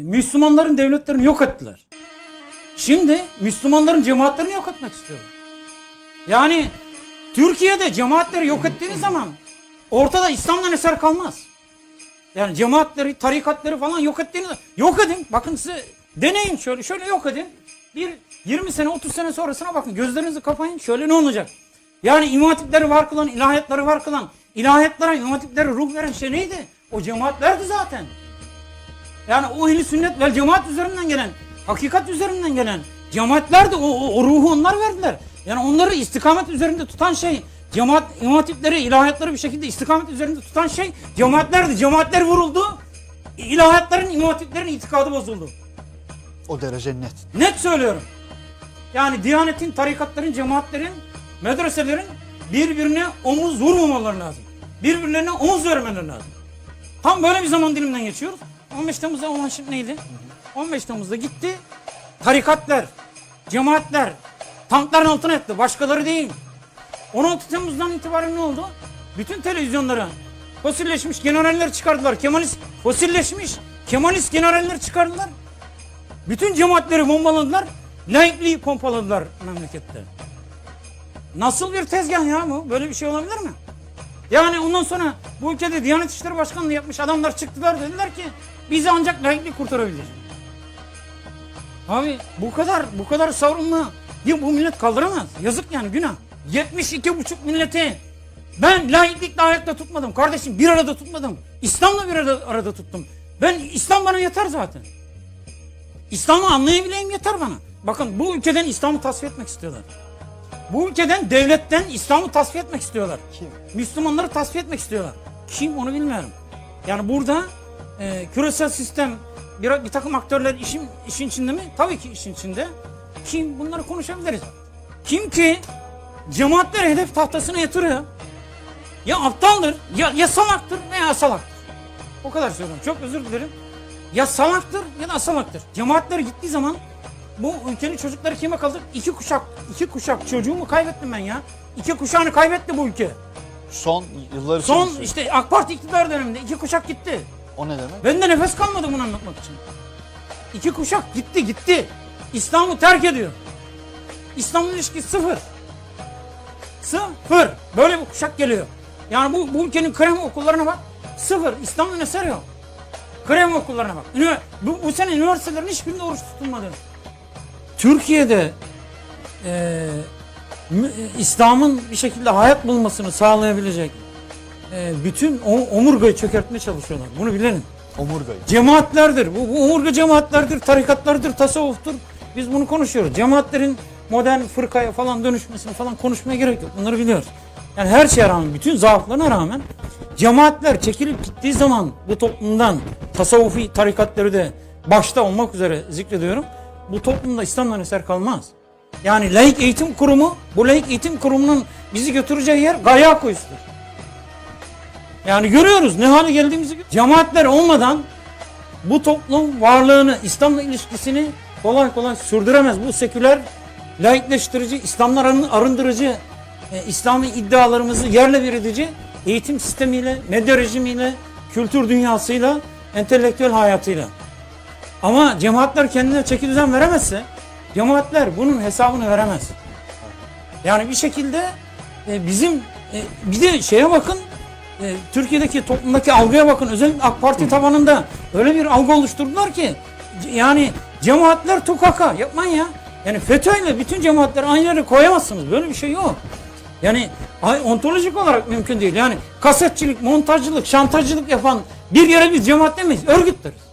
Müslümanların devletlerini yok ettiler. Şimdi Müslümanların cemaatlerini yok etmek istiyorlar. Yani Türkiye'de cemaatleri yok ettiğiniz zaman ortada İslam'dan eser kalmaz. Yani cemaatleri, tarikatları falan yok ettiğiniz yok edin. Bakın size deneyin şöyle şöyle yok edin. Bir 20 sene 30 sene sonrasına bakın gözlerinizi kapayın şöyle ne olacak? Yani imam var kılan, ilahiyatları var kılan, ilahiyatlara imam ruh veren şey neydi? O cemaatlerdi zaten. Yani o ehli sünnet vel cemaat üzerinden gelen, hakikat üzerinden gelen cemaatler de o, o, o ruhu onlar verdiler. Yani onları istikamet üzerinde tutan şey, cemaat, imam hatipleri, ilahiyatları bir şekilde istikamet üzerinde tutan şey cemaatlerdi. Cemaatler vuruldu, ilahiyatların, imam hatiplerin itikadı bozuldu. O derece net. Net söylüyorum. Yani Diyanet'in, tarikatların, cemaatlerin, medreselerin birbirine omuz vurmamaları lazım. Birbirlerine omuz vermeleri lazım. Tam böyle bir zaman diliminden geçiyoruz. 15 Temmuz'da olan neydi? 15 Temmuz'da gitti. Tarikatlar, cemaatler tankların altına etti. Başkaları değil. 16 Temmuz'dan itibaren ne oldu? Bütün televizyonlara fosilleşmiş generaller çıkardılar. Kemalist fosilleşmiş Kemalist generaller çıkardılar. Bütün cemaatleri bombaladılar. Laikliği pompaladılar memlekette. Nasıl bir tezgah ya bu? Böyle bir şey olabilir mi? Yani ondan sonra bu ülkede Diyanet İşleri Başkanlığı yapmış adamlar çıktılar dediler ki bizi ancak laiklik kurtarabilir. Abi bu kadar bu kadar savrulma ya bu millet kaldıramaz. Yazık yani günah. 72 buçuk milleti ben laiklikle ayakta tutmadım. Kardeşim bir arada tutmadım. İslam'la bir arada, arada tuttum. Ben İslam bana yeter zaten. İslam'ı anlayabileyim yeter bana. Bakın bu ülkeden İslam'ı tasfiye etmek istiyorlar. Bu ülkeden devletten İslam'ı tasfiye etmek istiyorlar. Kim? Müslümanları tasfiye etmek istiyorlar. Kim onu bilmiyorum. Yani burada e, küresel sistem bir, bir takım aktörler işin, işin içinde mi? Tabii ki işin içinde. Kim? Bunları konuşabiliriz. Kim ki cemaatleri hedef tahtasına yatırıyor. Ya aptaldır, ya, ya salaktır veya salaktır. O kadar söylüyorum. Çok özür dilerim. Ya salaktır ya da asalaktır. Cemaatler gittiği zaman bu ülkenin çocukları kime kaldı? İki kuşak, iki kuşak çocuğumu kaybettim ben ya. İki kuşağını kaybetti bu ülke. Son yıllar için Son mi söylüyorsun? işte AK Parti iktidar döneminde iki kuşak gitti. O ne demek? Bende nefes kalmadı bunu anlatmak için. İki kuşak gitti gitti. İslam'ı terk ediyor. İslam'la ilişki sıfır. Sıfır. Böyle bir kuşak geliyor. Yani bu, bu ülkenin krem okullarına bak. Sıfır. İslam'ın eseri yok. Krem okullarına bak. Ünivers- bu, bu sene üniversitelerin hiçbirinde oruç tutulmadı. Türkiye'de e, İslam'ın bir şekilde hayat bulmasını sağlayabilecek e, bütün o, omurgayı çökertmeye çalışıyorlar. Bunu bilelim. Omurgayı. Cemaatlerdir. Bu, bu omurga cemaatlerdir, tarikatlardır, tasavvuftur. Biz bunu konuşuyoruz. Cemaatlerin modern fırkaya falan dönüşmesini falan konuşmaya gerek yok. Bunları biliyoruz. Yani her şeye rağmen, bütün zaaflarına rağmen cemaatler çekilip gittiği zaman bu toplumdan tasavvufi tarikatları da başta olmak üzere zikrediyorum. Bu toplumda İslam'dan eser kalmaz. Yani laik eğitim kurumu, bu laik eğitim kurumunun bizi götüreceği yer gaya kuyusudur. Yani görüyoruz ne hale geldiğimizi. Cemaatler olmadan bu toplum varlığını, İslam'la ilişkisini kolay kolay sürdüremez. Bu seküler, laikleştirici, İslam'dan arın- arındırıcı, e, İslami iddialarımızı yerle bir edici eğitim sistemiyle, medya rejimiyle, kültür dünyasıyla, entelektüel hayatıyla. Ama cemaatler kendine çeki düzen veremezse, cemaatler bunun hesabını veremez. Yani bir şekilde e, bizim e, bir de şeye bakın e, Türkiye'deki toplumdaki algıya bakın özellikle AK Parti tabanında öyle bir algı oluşturdular ki yani cemaatler tukaka yapmayın ya. Yani FETÖ'yle bütün cemaatleri aynı yere koyamazsınız. Böyle bir şey yok. Yani ontolojik olarak mümkün değil. Yani kasetçilik, montajcılık, şantajcılık yapan bir yere biz cemaat demeyiz. Örgüt deriz.